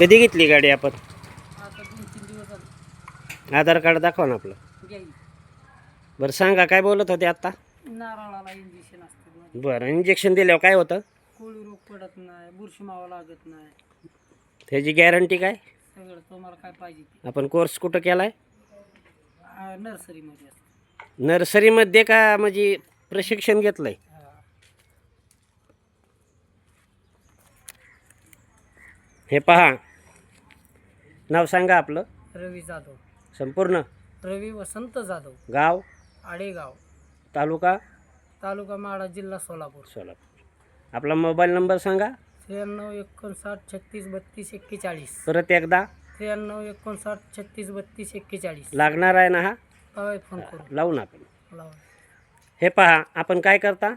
कधी घेतली गाडी आपण? आता आधार कार्ड दाखवा ना आपलं. बरं सांगा काय बोलत होते आत्ता? नारळाला इंजेक्शन असते मध्ये. बरं इंजेक्शन दिल्यावर काय होतं? कोळी रोग पडत नाही बुरशी मावा लागत नाही. त्याची गॅरंटी काय? सगळं तुम्हाला काय पाहिजे आपण कोर्स कुठं केला आहे आ, नर्सरीमध्ये नर्सरीमध्ये का म्हणजे प्रशिक्षण घेतलं आहे हा. हे पहा नाव सांगा आपलं. रवी जाधव. संपूर्ण. रवी वसंत जाधव. गाव? आडेगाव. तालुका? तालुका माडा जिल्हा सोलापूर. सोलापूर. आपला मोबाईल नंबर सांगा. त्र्याण्णव एकोणसाठ छत्तीस बत्तीस एक्केचाळीस. परत एकदा. त्र्याण्णव एकोणसाठ छत्तीस बत्तीस एक्केचाळीस. लागणार आहे ना हा? लावाय फोन करू लावून आपण. लावा हे पहा आपण काय करता?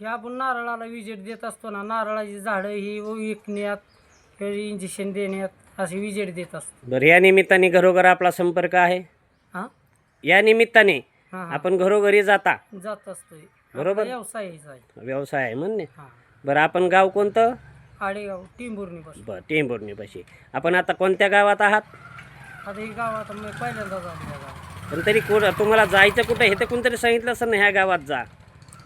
हे आपण नारळाला विजेट देत असतो ना नारळाची झाडं ही विकण्यात इंजेक्शन देण्यात. असे विजेट देत असतो बरं या निमित्ताने घरोघर आपला संपर्क आहे? हां? या निमित्ताने हां हां. आपण घरोघरी जाता? जात असतोय. बरोबर. आपला व्यवसाय हेच आहे व्यवसाय आहे म्हणणे. हां. बरं आपण गाव कोणतं? आडेगाव टिंबुर्णी पासून बरं टेंभुर्णीपाशी. आपण आता कोणत्या गावात आहात? आता ही गावात मी पहिल्यांदा जाऊ पण तरी कोण तुम्हाला जायचं कुठं हे तर कोणतरी सांगितलं असं ना ह्या गावात जा.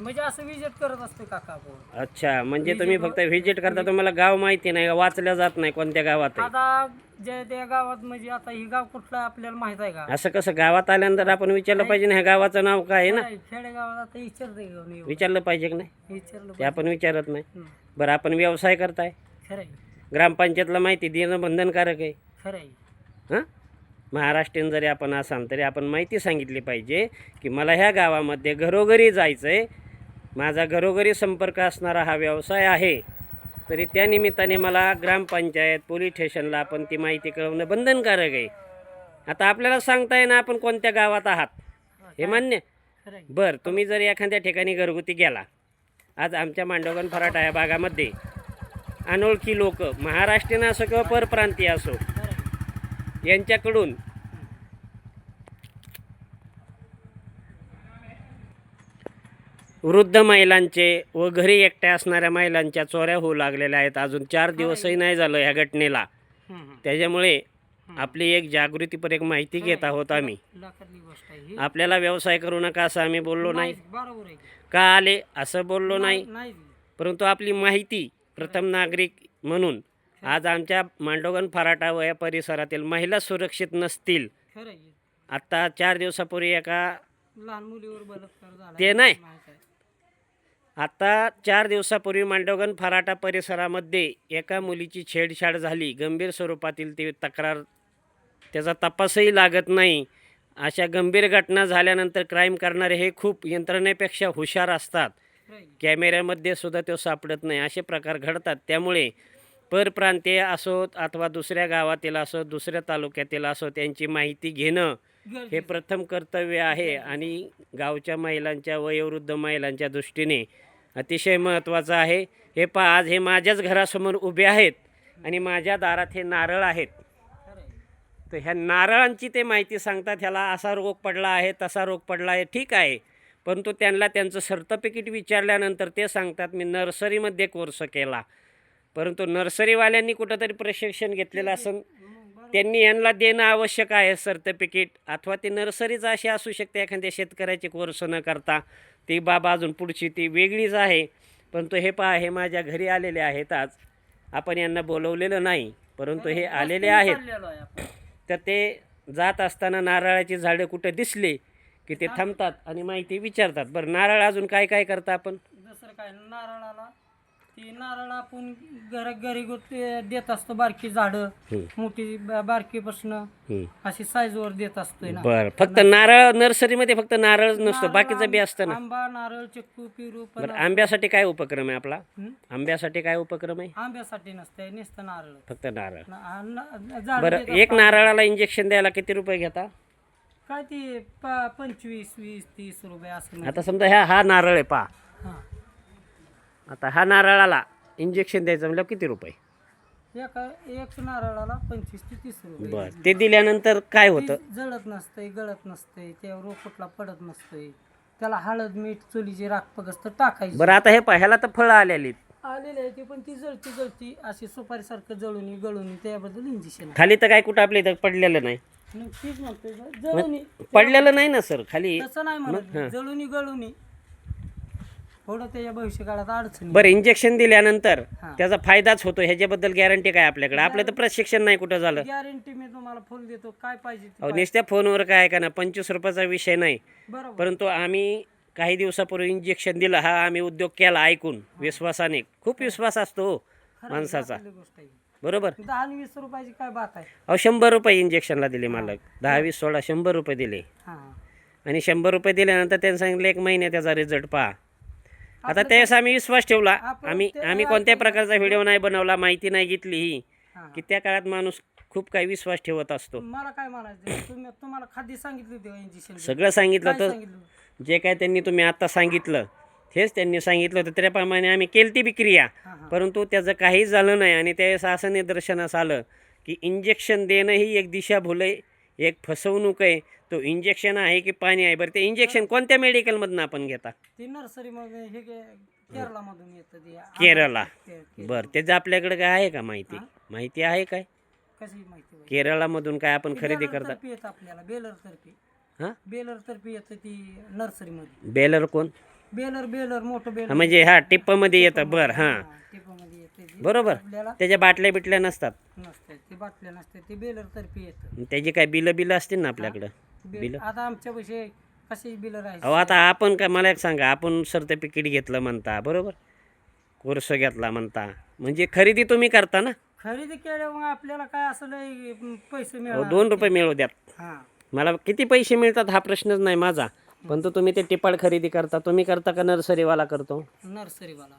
म्हणजे असं विजिट करत असतो काका आपण. अच्छा म्हणजे तुम्ही फक्त व्हिजिट करता तुम्हाला गाव माहिती नाही वाचल्या जात नाही कोणत्या गावात आहे आता जे त्या गावात म्हणजे आता ही गाव कुठलं आहे आपल्याला माहीत आहे का? असं कसं गावात आल्यानंतर आपण विचारलं पाहिजे ना ह्या गावाचं नाव काय आहे ना? नाही, खेडेगावात आता विचारते? विचारलं पाहिजे की नाही? विचारलं ते आपण विचारत नाही. हं. बरं आपण व्यवसाय करताय? ग्रामपंचायतला माहिती देणं बंधनकारक आहे. खरं आहे हां? महाराष्ट्रीयन जरी आपण असाल तरी आपण माहिती सांगितली पाहिजे की मला ह्या गावामध्ये घरोघरी जायचं आहे माझा घरोघरी संपर्क असणारा हा व्यवसाय आहे. तरी त्या निमित्ताने मला ग्रामपंचायत पोलीस स्टेशनला आपण ती माहिती कळवणं बंधनकारक आहे. आता आपल्याला सांगता येईना आपण कोणत्या गावात आहात? हे मान्य? बरं तुम्ही जर एखाद्या ठिकाणी घरगुती गेला. आज आमच्या मांडवगण फराटा या भागामध्ये. अनोळखी लोक महाराष्ट्रीयन असो किंवा परप्रांतीय असो यांच्याकडून वृद्ध महिलांचे व घरी एकट्या असणाऱ्या महिलांच्या चोऱ्या होऊ लागलेल्या आहेत. अजून चार दिवसही नाही झालं ह्या घटनेला. त्याच्यामुळे आपली एक जागृतीपर एक माहिती घेत आहोत आम्ही. आपल्याला व्यवसाय करू नका असं आम्ही बोललो नाही. का. आले असं बोललो नाही परंतु आपली माहिती प्रथम नागरिक म्हणून आज आमच्या मांडोगण फराटा व या परिसरातील महिला सुरक्षित नसतील. आत्ता चार दिवसापूर्वी एका ते नाही. आता चार दिवसापूर्वी मांडवगण फराटा परिसरामध्ये एका मुलीची छेडछाड झाली. गंभीर स्वरूपातील ती तक्रार त्याचा तपासही लागत नाही. अशा गंभीर घटना झाल्यानंतर क्राईम करणारे हे खूप यंत्रणेपेक्षा हुशार असतात. कॅमेऱ्यामध्ये सुद्धा तो सापडत नाही. असे प्रकार घडतात. त्यामुळे परप्रांतीय असोत अथवा दुसऱ्या गावातील असो दुसऱ्या तालुक्यातील असो त्यांची माहिती घेणं हे. प्रथम कर्तव्य आहे आणि गावच्या महिलांच्या वयोवृद्ध महिलांच्या दृष्टीने अतिशय महत्त्वाचं आहे. हे पहा आज हे माझ्याच घरासमोर उभे आहेत आणि माझ्या दारात हे नारळ आहेत. तर ह्या नारळांची ते माहिती सांगतात ह्याला असा रोग पडला आहे तसा रोग पडला आहे ठीक आहे. परंतु त्यांना त्यांचं सर्टिफिकेट विचारल्यानंतर ते सांगतात मी नर्सरीमध्ये कोर्स केला. परंतु नर्सरीवाल्यांनी कुठंतरी प्रशिक्षण घेतलेलं असं त्यांनी यांना देणं आवश्यक आहे सर्टिफिकेट अथवा ती नर्सरीच अशी असू शकते एखाद्या शेतकऱ्याचे कोर्स न करता. ती बाबा अजून पुढची ती वेगळीच आहे. परंतु हे पहा हे माझ्या घरी आलेले आहेत आज. आपण यांना बोलवलेलं नाही परंतु हे आलेले आहेत. तर ते जात असताना नारळाची झाडं कुठे दिसले की ते थांबतात आणि माहिती विचारतात. बरं नारळ अजून काय काय करता आपण? दुसरं काय नारळाला ती नारळ आपण घर घरी देत असतो बारकी झाडं. मोठी ब- बारकीपासून हं. अशी साईजवर देत असतोय ना. बरं. फक्त नारळ नर्सरीमध्ये फक्त नारळ नसतो. बाकीचं बी असतं ना. आंबा नारळ चिक्कू पेरू बरं आंब्यासाठी काय उपक्रम आहे आपला? आंब्यासाठी काय उपक्रम आहे? आंब्यासाठी नसतंय नुसतं नारळ. फक्त नारळ. बरं एक नारळाला इंजेक्शन द्यायला किती रुपये घेता? काय ते पंचवीस वीस तीस रुपये असं म्हणजे. आता समजा ह्या हा नारळ आहे पा आता हा नारळाला इंजेक्शन द्यायचं म्हणजे किती रुपये? एका एक नारळाला पंचवीस ते तीस रुपये. बरं. ते दिल्यानंतर काय होतं? ती जळत नसतंय गळत नसतंय त्यावर रोग कुठला पडत नसतंय. त्याला हळद मीठ चुलीची राख पगस्त टाकायची. बरं आता हे पा ह्याला तर फळं आलेली. आलेली आहे ती पण ती जळती जळती अशी सुपारीसारखं जळून गळून त्याबद्दल इंजेक्शन खाली तर काय कुठं आपल्या इथं पडलेलं नाही. तीच म्हणतोय जळून पडलेलं नाही ना सर? खाली तसं नाही म्हणत. जळून गळून. थोडं त्याच्या भविष्य काळात अडचण बरं इंजेक्शन दिल्यानंतर हा. त्याचा फायदाच होतो ह्याच्याबद्दल गॅरंटी काय आपल्याकडे? आपलं तर प्रशिक्षण नाही कुठं झालं. गॅरंटी मी तुम्हाला फुल देतो काय पाहिजे ते अहो नुसत्या फोनवर काय का ना पंचवीस रुपयाचा विषय नाही. बरोबर. परंतु आम्ही काही दिवसापूर्वी इंजेक्शन दिलं हा आम्ही उद्योग केला ऐकून विश्वासाने. खूप विश्वास असतो हो माणसाचा. चांगली गोष्ट आहे. बरोबर? दहा आणि वीस रुपयाची काय बात आहे? अहो शंभर रुपये इंजेक्शनला दिले मालक. दहा वीस सोळा शंभर रुपये दिले. हा. आणि शंभर रुपये दिल्यानंतर त्यांनी सांगितलं एक महिन्यात त्याचा रिझल्ट पहा. आता त्यावेळेस आम्ही विश्वास ठेवला. आम्ही आम्ही कोणत्याही प्रकारचा व्हिडिओ नाही बनवला माहिती नाही घेतली ही की त्या काळात माणूस खूप काही विश्वास ठेवत असतो. मला काय म्हणायचं तुम्ही तुम्हाला खाद्य सांगितलं सगळं सांगितलं तर जे काय त्यांनी तुम्ही आता सांगितलं हेच त्यांनी सांगितलं होतं. त्याप्रमाणे आम्ही केली ती बी क्रिया. हा परंतु त्याचं काहीच झालं नाही आणि त्यावेळेस असं निदर्शनास आलं की इंजेक्शन देणं ही एक दिशाभूल आहे. एक फसवणूक आहे तो इंजेक्शन आहे की पाणी आहे? बरं ते इंजेक्शन कोणत्या मेडिकलमधनं आपण घेता? ती नर्सरी मध्ये हे केरला मधून येतं ते. केरळला? ते- बरं त्याचं आपल्याकडे काय आहे का माहिती? माहिती आहे काय? कशी माहिती पाहिजे केरळामधून काय आपण खरेदी करता? तर्फे येतं आपल्याला बेलर तर्फे. हां? बेलर तर्फे येतं ती नर्सरी मध्ये बेलर कोण? बेलर बेलर मोठं हा, बेलर म्हणजे हा टिप्पमध्ये येतं. बरं हां. बरोबर. आपल्याला त्याच्या बाटल्या बिटल्या नसतात. नसते ती बाटल्या नसते ती बेलर तर्फे येतं. त्याची काय बिलं बिलं असतील ना आपल्याकडं? बिल? आता आमच्या पैसे कसे बिलर आहे अहो आता आपण काय मला एक सांगा. आपण सर्टिफिकेट घेतलं म्हणता बरोबर? कोर्स घेतला म्हणता. म्हणजे खरेदी तुम्ही करता ना? खरेदी केल्यावर मग आपल्याला काय असं लय पैसे अहो दोन रुपये मिळू द्यात. हा. मला किती पैसे मिळतात हा प्रश्नच नाही माझा. पण तो तुम्ही ते टिपाळ खरेदी करता. तुम्ही करता का नर्सरीवाला करतो? नर्सरीवाला.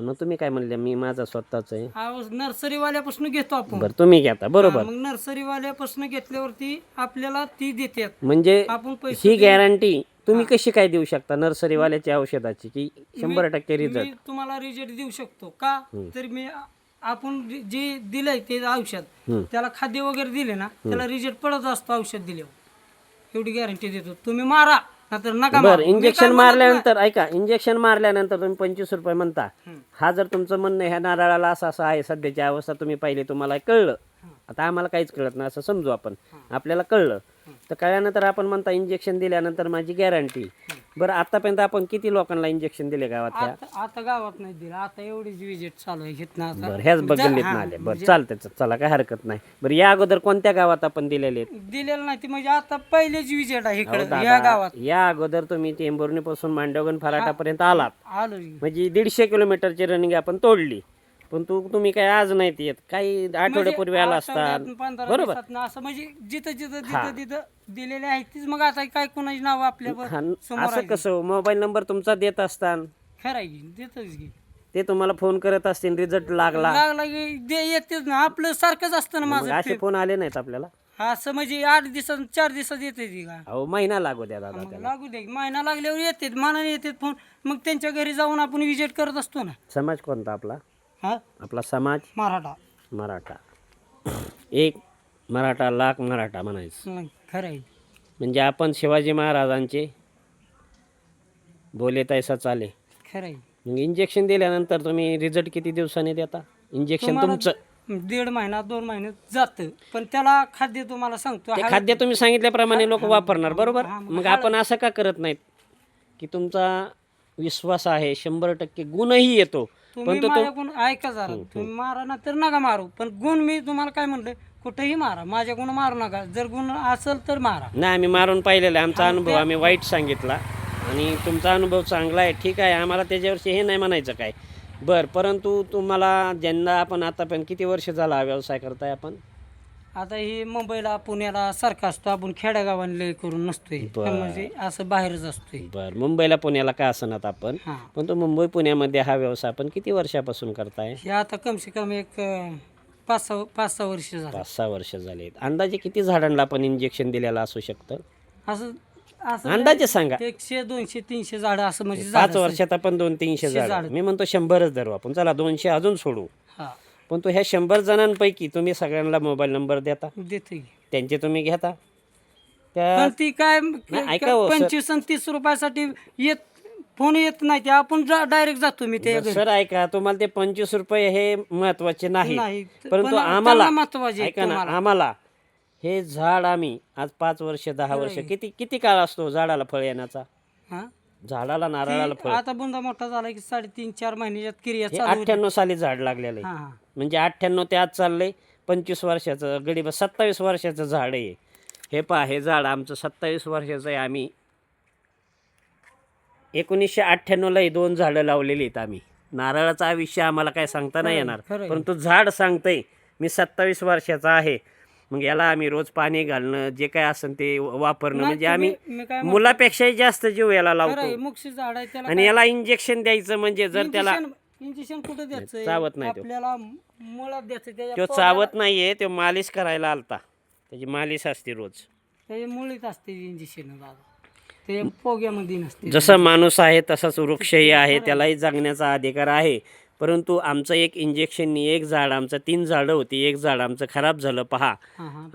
मग तुम्ही काय म्हणले मी माझा स्वतःच आहे. हा नर्सरीवाल्यापासून घेतो आपण. बरं तुम्ही घेता बरोबर. मग नर्सरीवाल्यापासून घेतल्यावरती आपल्याला ती देतात. म्हणजे आपण पैसे ही गॅरंटी तुम्ही कशी काय देऊ शकता नर्सरीवाल्याच्या औषधाची की शंभर टक्के रिझल्ट तुम्हाला रिजल्ट देऊ शकतो. का? तर मी आपण जे- जे दिलंय ते औषध हम्म. त्याला खाद्य वगैरे दिले ना त्याला रिजल्ट पडत असतो औषध दिल्यावर. एवढी गॅरंटी देतो. तुम्ही मारा. नका बरं. मी इंजेक्शन म्हणत मारल्यानंतर ऐका इंजेक्शन मारल्यानंतर तुम्ही पंचवीस रुपये म्हणता. हा जर तुमचं म्हणणं आहे, ह्या नारळाला असं असं आहे सध्याची अवस्था तुम्ही पाहिली तुम्हाला कळलं आता आम्हाला काहीच कळत नाही असं समजू आपण. आपल्याला कळलं. तर कळल्यानंतर आपण म्हणता इंजेक्शन दिल्यानंतर माझी गॅरंटी बरं आतापर्यंत आपण किती लोकांना इंजेक्शन दिले गावात ह्या आता आता गावात नाही दिलं. आता एवढीच विजिट चालू आहे आता. बरं ह्याच बघितलीत हा, नाले बरं चालतंय च- चला काय हरकत नाही. बरं या अगोदर कोणत्या गावात आपण दिलेले आहेत? दिलेलं नाही ती म्हणजे आता पहिलेच विजिट आहे अहो इकडे दादा, या गावात. या अगोदर तुम्ही टेंभुर्णी पासून मांडवगण फराटापर्यंत आलात. आलो म्हणजे दीडशे किलोमीटरची रनिंग आपण तोडली. पण तू तुम्ही काय आज नाही येत. काही आठवड्यापूर्वी आला असता बरोबर? असं म्हणजे जिथं जिथं जिथं तिथं दिलेले आहेत तीच मग आता काय कोणाची नाव आपल्या हा, असं कसं मोबाईल नंबर तुमचा देत असताना खरं आहे की देतच की. ते तुम्हाला फोन करत असतील रिझल्ट लागला. लागला की दे येतेच ना आपलं सारखंच असतं ना मग माझं असे फोन आले नाहीत आपल्याला? असं म्हणजे आठ दिवसात चार दिवसात येते ती का? अहो महिना लागू द्या दादा मग त्याला. लागू दे महिना लागल्यावर येते मनाने येते फोन. मग त्यांच्या घरी जाऊन आपण विजिट करत असतो ना. समाज कोणता आपला? हा? आपला समाज? मराठा. मराठा. एक मराठा लाख मराठा म्हणायचं. हं, खरं आहे म्हणजे आपण शिवाजी महाराजांचे बोले तैसा चाले. खरं आहे मग इंजेक्शन दिल्यानंतर तुम्ही रिझल्ट किती दिवसांनी देता? इंजेक्शन तुम्हाला तुमचं. दीड महिना दोन महिने जातं. पण त्याला खाद्य तुम्हाला सांगतो ते खाद्य तुम्ही सांगितल्याप्रमाणे लोक वापरणार बरोबर? मग आपण असं का करत नाहीत? की तुमचा विश्वास आहे शंभर टक्के गुणही येतो. तुम्ही पण तो तो माझ्याकडून ऐका जरा. तुम्ही मारा ना तर नका मारू. पण गुण मी तुम्हाला काय म्हणलं कुठेही मारा. माझ्याकडून मारू नका. जर गुण असेल तर मारा. नाही आम्ही मारून पाहिलेलं आहे. आमचा अनुभव आम्ही वाईट सांगितला. आणि तुमचा अनुभव चांगला आहे. ठीक आहे. आम्हाला त्याच्यावरची हे नाही म्हणायचं काय. बरं परंतु तुम्हाला ज्यांना आपण आतापर्यंत किती वर्ष झाला हा व्यवसाय करताय आपण? आता ही मुंबईला पुण्याला सारखा असतो. आपण खेड्यागावांना करून नसतोय. बरं. म्हणजे असं बाहेरच असतोय. बरं. मुंबईला पुण्याला का असणार आपण? हा. पण तो मुंबई पुण्यामध्ये हा व्यवसाय आपण किती वर्षापासून करताय? हे आता कम से कम एक अं, पाच सहा पाच सहा वर्ष झालं. पाच सहा वर्ष झाले. अंदाजे किती झाडांना आपण इंजेक्शन दिलेलं असू शकतं? असं असं अंदाजे सांगा. एकशे दोनशे तीनशे झाडं असं म्हणजे पाच झाडं वर्षात आपण दोन तीनशे झाड. झाडं. मी म्हणतो शंभरच धरू आपण. चला दोनशे अजून सोडू. हा. पण तो ह्या शंभर जणांपैकी तुम्ही सगळ्यांना मोबाईल नंबर देता देते की. त्यांचे तुम्ही घेता त्या पण ती काय नाही, ऐका हो, सर. पंचवीस आणि तीस रुपयासाठी येत फोन येत नाही ते आपण डायरेक्ट जातो मी ते घरी. सर ऐका तुम्हाला ते पंचवीस रुपये हे महत्त्वाचे नाही नाही. परंतु पण आम्हाला त्यांना महत्त्वाचे ऐका ना तुम्हाला. आम्हाला हे झाड आम्ही आज पाच वर्ष दहा वर्ष किती किती काळ असतो झाडाला फळ येण्याचा हा? झाडाला नारळाला फळ. आता बुंदा मोठा झाला की साडेतीन चार महिन्यात क्रिया हे चालू होती. अठ्ठ्याण्णव साली झाड लागलेलं आहे. हा हा. म्हणजे अठ्ठ्याण्णव ते आज चाललंय पंचवीस वर्षाचं गडीब सत्तावीस वर्षाचं झाड आहे. हे पहा हे झाड आमचं सत्तावीस वर्षाचं आहे. आम्ही एकोणीसशे अठ्ठ्याण्णवलाही दोन झाडं लावलेली आहेत आम्ही. नारळाचा आयुष्य आम्हाला काय सांगता नाही येणार. खरं आहे. परंतु झाड सांगतंय मी सत्तावीस वर्षाचा आहे. मग याला आम्ही रोज पाणी घालणं जे काय असेल ते वापरणं. म्हणजे आम्ही मुलापेक्षाही जास्त जीव याला लावतो. मुक्षी झाड आहे त्याला आणि याला इंजेक्शन द्यायचं म्हणजे जर त्याला इंजेक्शन कुठं द्यायचं चावत नाही तो. आपल्याला मुळात द्यायचं त्याच्या तो चावत नाहीये तो मालिश करायला आलता. त्याची मालिश असते रोज. त्याच्या मुळीत असते इंजेक्शन दादा. ते पोग्यामध्ये नसते. जसं माणूस आहे तसाच वृक्षही आहे त्यालाही जगण्याचा अधिकार आहे. परंतु आमचं एक इंजेक्शननी एक झाड आमचं तीन झाडं होती एक झाड आमचं खराब झालं पहा.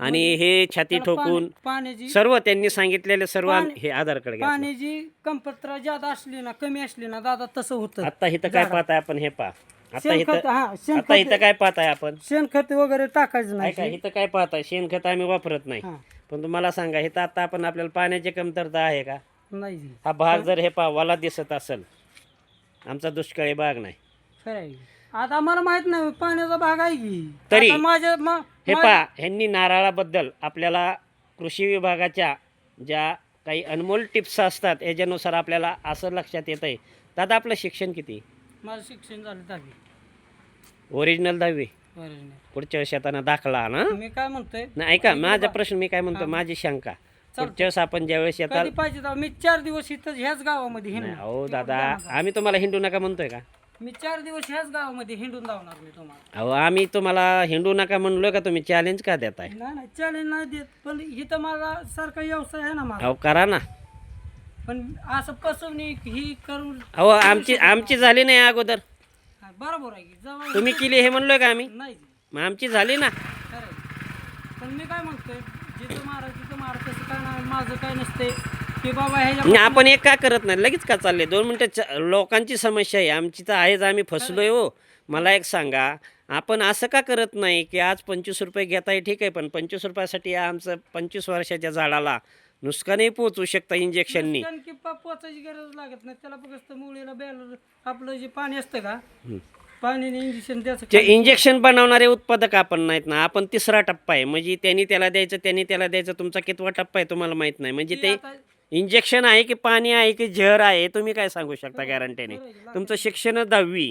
आणि हे छाती ठोकून पाण्याची सर्व त्यांनी सांगितलेले सर्व आम- हे आधार कार्ड पाण्याची कमतरता ज्यादा असली ना कमी असली ना दादा तसं होतं. आता इथं काय पाहताय आपण हे पहा. आता शेणखत इथं हा आता शेणखत इथं काय पाहताय आपण? शेणखत वगैरे टाकायचं काय काय नाही इथं काय पाहताय? शेणखत आम्ही वापरत नाही. हा. पण तुम्हाला सांगा इथं आता आपण आपल्याला पाण्याची कमतरता आहे का? नाही. हा भाग जर हे पहा वाला दिसत असेल. आमचा दुष्काळी भाग नाही. खरं आहे. आता आम्हाला माहीत नाही पाण्याचा भाग आहे की. तरी- आता माझ्या मा- हे पहा ह्यांनी नारळाबद्दल आपल्याला कृषी विभागाच्या ज्या काही अनमोल टिप्स असतात याच्यानुसार आपल्याला असं लक्षात येत आहे दादा आपलं शिक्षण किती? माझं शिक्षण झालं दहावी. ओरिजिनल दहावी. पुढच्या वर्षी आता दाखला ना? मी काय म्हणतोय? नाही ऐका माझा प्रश्न मी काय म्हणतो माझी शंका. पुढच्या वेळेस आपण ज्यावेळेस येतात कधी पाहिजे तेव्हा मी चार दिवस इथं ह्याच गावामध्ये नाही, अहो दादा आम्ही तुम्हाला हिंडू नका म्हणतोय का? मी चार दिवस ह्याच गावामध्ये हिंडून जाणार मी तुम्हाला. अहो आम्ही तुम्हाला हिंडू नका म्हणलोय का तुम्ही? चॅलेंज का देताय? नाही नाही चॅलेंज नाही देत पण इथं माझा सारखा व्यवसाय आहे ना माझा अहो करा ना. पण असं फसवणूक ही करून अहो आमची आमची झाली नाही अगोदर. हा, बरोबर आहे की जवळ तुम्ही केली हे म्हणलोय का आम्ही? नाही. मग आमची झाली ना. खरं आहे. पण मी काय म्हणतोय जिथं मारा तिथं मारा तसं काय नाही माझं काय नसते की बाबा ह्याच्या आणि आपण एक का करत नाही लगेच का चालले? दोन मिनटं लोकांची समस्या आहे आमची तर आहेच आम्ही फसलोय हो. मला एक सांगा आपण असं का करत नाही की आज पंचवीस रुपये घेताय ठीक आहे पण पंचवीस रुपयासाठी आमचं पंचवीस वर्षाच्या झाडाला नुकसानही पोहोचू शकतं इंजेक्शननी? कारण की पा- पोचायची गरज लागत नाही त्याला फक्त मुलीला बॅलर आपलं जे पाणी असतं का? पाण्याने इंजेक्शन द्यायचं जे इंजेक्शन बनवणारे उत्पादक आपण नाहीत ना आपण तिसरा टप्पा आहे. म्हणजे त्यांनी त्याला द्यायचं त्यांनी त्याला द्यायचं तुमचा कितवा टप्पा आहे तुम्हाला माहीत नाही. म्हणजे ते आता इंजेक्शन आहे की पाणी आहे की जहर आहे हे तुम्ही काय सांगू शकता गॅरंटीने तुमचं शिक्षण दहावी.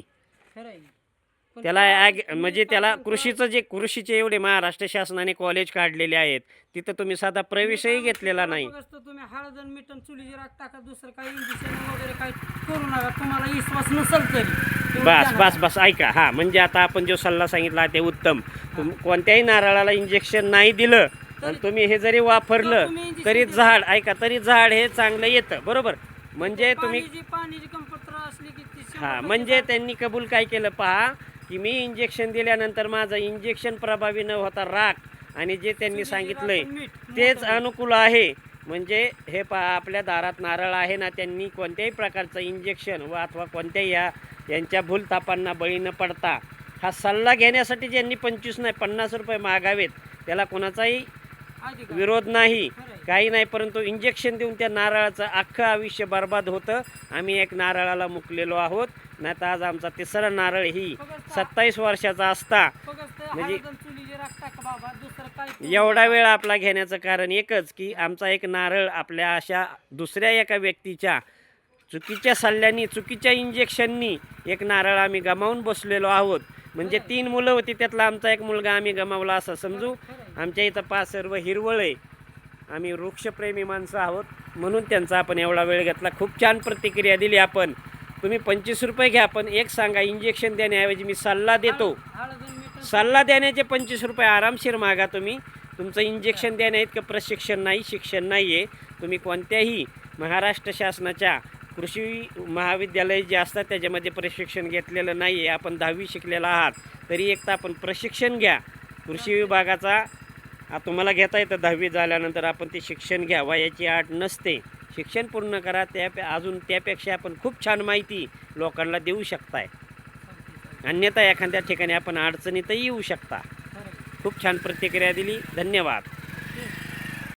त्याला ॲग म्हणजे त्याला कृषीचं जे कृषीचे एवढे महाराष्ट्र शासनाने कॉलेज काढलेले आहेत तिथं तुम्ही साधा प्रवेशही घेतलेला नाही. फक्त तुम्ही हळद आणि मिठण चुलीची राख टाका दुसरं काही इंजेक्शन वगैरे काही करू नका. तुम्हाला विश्वास नसेल तरी. तेवढं बस बस बस ऐका. हा म्हणजे आता आपण जो सल्ला सांगितला ते उत्तम. तुम कोणत्याही नारळाला इंजेक्शन नाही दिलं आणि तुम्ही हे जरी वापरलं तरी झाड ऐका तरी झाड हे चांगलं येतं बरोबर म्हणजे. तुम्ही हा म्हणजे त्यांनी कबूल काय केलं पहा की मी इंजेक्शन दिल्यानंतर माझं इंजेक्शन प्रभावी न होता राख आणि जे त्यांनी सांगितलंय तेच अनुकूल आहे म्हणजे हे पहा आपल्या दारात नारळ आहे ना त्यांनी कोणत्याही प्रकारचं इंजेक्शन व अथवा कोणत्याही या यांच्या भूलतापांना बळी न पडता हा सल्ला घेण्यासाठी ज्यांनी पंचवीस नाही पन्नास रुपये मागावेत त्याला कोणाचाही. विरोध नाही काही नाही परंतु इंजेक्शन देऊन त्या नारळाचं अख्खं आयुष्य बर्बाद होतं. आम्ही एक नारळाला मुकलेलो आहोत. नाही तर आज आमचा तिसरा नारळ ही सत्तावीस वर्षाचा असता. म्हणजे- एवढा वेळ आपला घेण्याचं कारण एकच की आमचा एक नारळ आपल्या अशा दुसऱ्या एका व्यक्तीच्या चुकीच्या सल्ल्यानी चुकीच्या इंजेक्शननी एक नारळ आम्ही गमावून बसलेलो आहोत. म्हणजे तीन मुलं होती त्यातला आमचा एक मुलगा आम्ही गमावला असं समजू. आमच्या इथं पाच सर्व हिरवळ आहे. आम्ही वृक्षप्रेमी माणसं आहोत म्हणून त्यांचा आपण एवढा वेळ घेतला. खूप छान प्रतिक्रिया दिली आपण. तुम्ही पंचवीस रुपये घ्या पण एक सांगा इंजेक्शन देण्याऐवजी मी सल्ला देतो. सल्ला देण्याचे पंचवीस रुपये आरामशीर मागा तुम्ही. तुमचं इंजेक्शन देण्या इतकं प्रशिक्षण नाही शिक्षण नाही आहे तुम्ही कोणत्याही महाराष्ट्र शासनाच्या कृषी महाविद्यालय जे असतात त्याच्यामध्ये प्रशिक्षण घेतलेलं नाही आहे आपण दहावी शिकलेला आहात तरी एक तर आपण प्रशिक्षण घ्या. कृषी विभागाचा तुम्हाला घेता येतं. दहावी झाल्यानंतर आपण ते शिक्षण घ्या. वयाची आठ नसते. शिक्षण पूर्ण करा. त्या अजून त्यापेक्षा आपण खूप छान माहिती लोकांना देऊ शकताय. अन्यथा एखाद्या ठिकाणी आपण अडचणीतही येऊ शकता. खूप छान प्रतिक्रिया दिली. धन्यवाद.